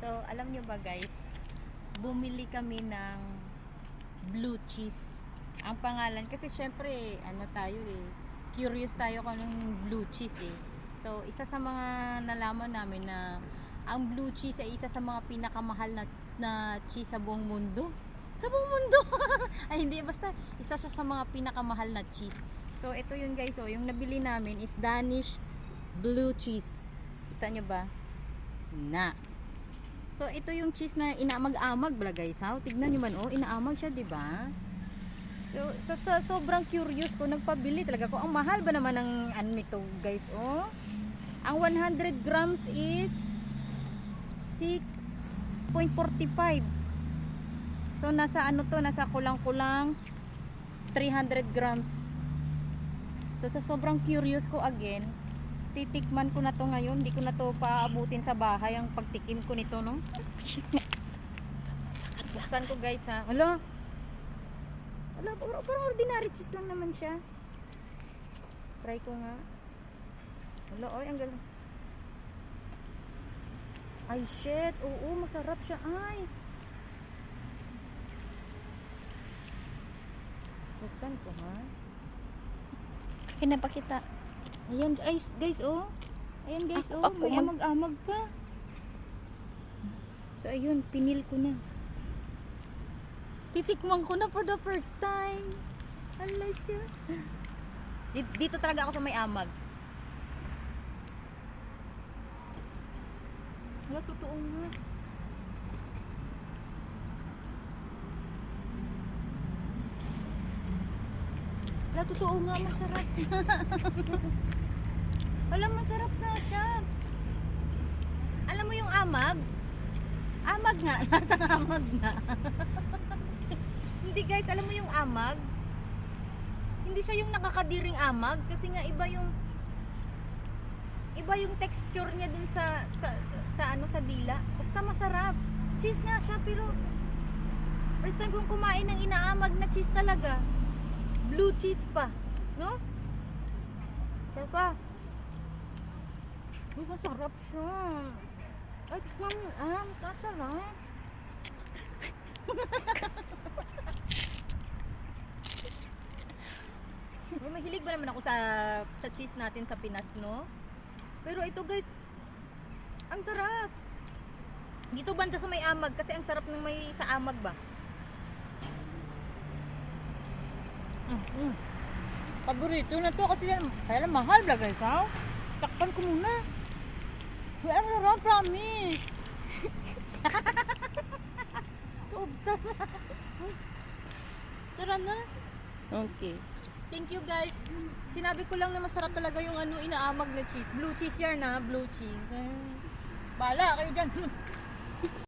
So, alam nyo ba guys, bumili kami ng blue cheese. Ang pangalan, kasi syempre, ano tayo eh, curious tayo kung anong blue cheese eh. So, isa sa mga nalaman namin na ang blue cheese ay isa sa mga pinakamahal na, na cheese sa buong mundo. Sa buong mundo! ay hindi, basta isa siya sa mga pinakamahal na cheese. So, ito yun guys, oh, yung nabili namin is Danish blue cheese. Kita nyo ba? Na. So, ito yung cheese na inaamag-amag bala guys, ha? Tignan nyo man, oh, inaamag siya, di ba? So, sa, sa sobrang curious ko, nagpabili talaga ko. Ang mahal ba naman ng ano nito, guys, oh? Ang 100 grams is 6.45. So, nasa ano to, nasa kulang-kulang 300 grams. So, sa sobrang curious ko again, titikman ko na to ngayon. Hindi ko na to paabutin sa bahay ang pagtikim ko nito, no? Buksan ko guys ha. Hala. Hala, parang, ordinary cheese lang naman siya. Try ko nga. Hala, oy, ang galing. Ay, shit. Oo, masarap siya. Ay. Buksan ko ha. Pinapakita. Ayan guys, guys oh. Ayan guys oh, Ako, may mag- amag-amag pa. So ayun, pinil ko na. Titikman ko na for the first time. Hala siya. Dito, talaga ako sa may amag. Hala, totoo nga. Hala, totoo nga, masarap. Wala, masarap na siya. Alam mo yung amag? Amag nga. Nasa amag na. Hindi guys, alam mo yung amag? Hindi siya yung nakakadiring amag kasi nga iba yung iba yung texture niya dun sa sa, sa, sa ano sa dila. Basta masarap. Cheese nga siya pero first time kong kumain ng inaamag na cheese talaga. Blue cheese pa, no? Saka Uy, masarap siya. Ay, tikman. Ah, kasarap. Uy, mahilig ba naman ako sa, sa cheese natin sa Pinas, no? Pero ito guys, ang sarap. Dito banda sa may amag kasi ang sarap ng may sa amag ba? Mm. Paborito na to kasi yan, kaya lang mahal ba guys, ha? Takpan ko muna. Uy, ang sarap, promise. Tuubtas. Tara na. Okay. Thank you guys. Sinabi ko lang na masarap talaga yung ano inaamag na cheese. Blue cheese yan na, blue cheese. Bala kayo dyan.